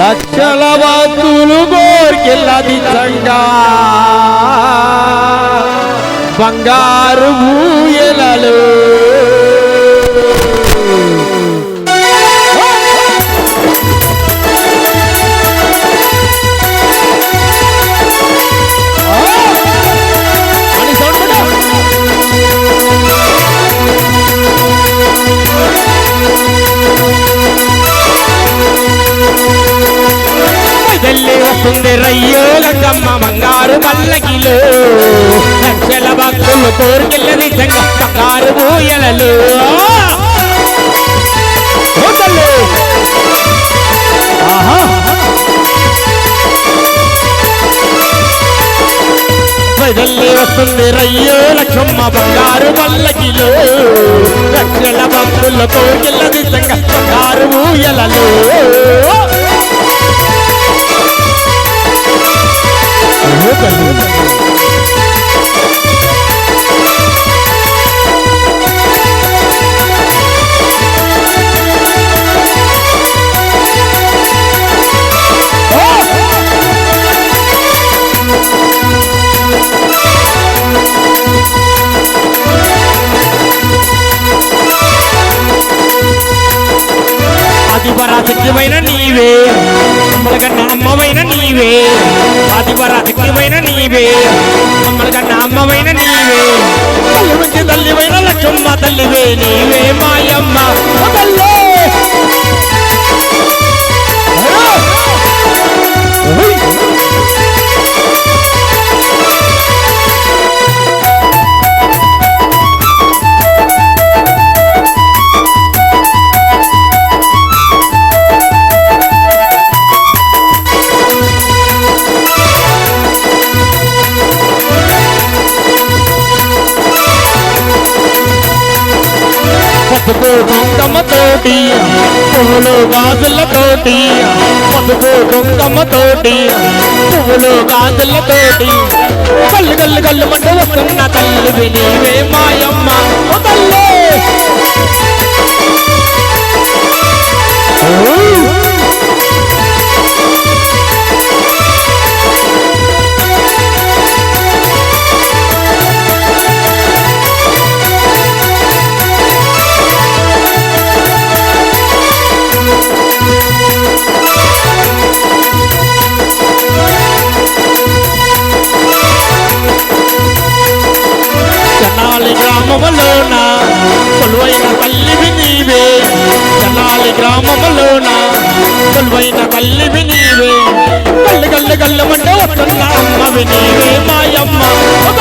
లక్షల భక్తులు కోరికెళ్ళది చంగా బంగారు ఊయలలు తల్లి వస్తుంది రయ్యో గంగమ్మ బంగారు పల్లకిలో లక్షల భక్తులు కోరికెళ్ళది సంగ బంగారు ఆహా. బయదల్లి వస్తుంది రయ్యో లక్ష్మమ్మ బంగారు పల్లకిలో లక్షల భక్తుల కోరికెళ్ళది సంగ బంగారు ఊయలలు నీవే. అమ్మలకన్నా అమ్మవైన నీవే. ఆదిపరాశక్తివైన నీవే. అమ్మలకన్నా అమ్మవైన నీవే. తల్లివైన లక్ష్మమ్మ తల్లివే నీవే మాయమ్మ. పసుపు కుంకమ్మతోటి పువ్వులు గాజులతోటి పసుపు కుంకమ్మతోటి పువ్వులు గాజులతోటి. కళ్ళు కళ్ళు కళ్ళు మంట వస్తున్న తల్లి నీవే మాయమ్మ. తల్లే! కొలువైన తల్లివి నీవే కళ్ళు కళ్ళు కళ్ళు మంట వస్తున్న అమ్మవి నీవే మాయమ్మ. ఓ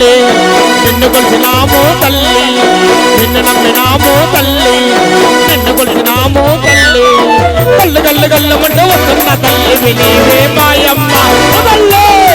తల్లి. నిన్ను కొలిసినాము తల్లి. నిన్ను నమ్మినాము తల్లి. నిన్ను కొలిసినాము తల్లి. కళ్ళు కళ్ళు కళ్ళు మంట వస్తున్న తల్లి వినివే మాయమ్మ. తల్లి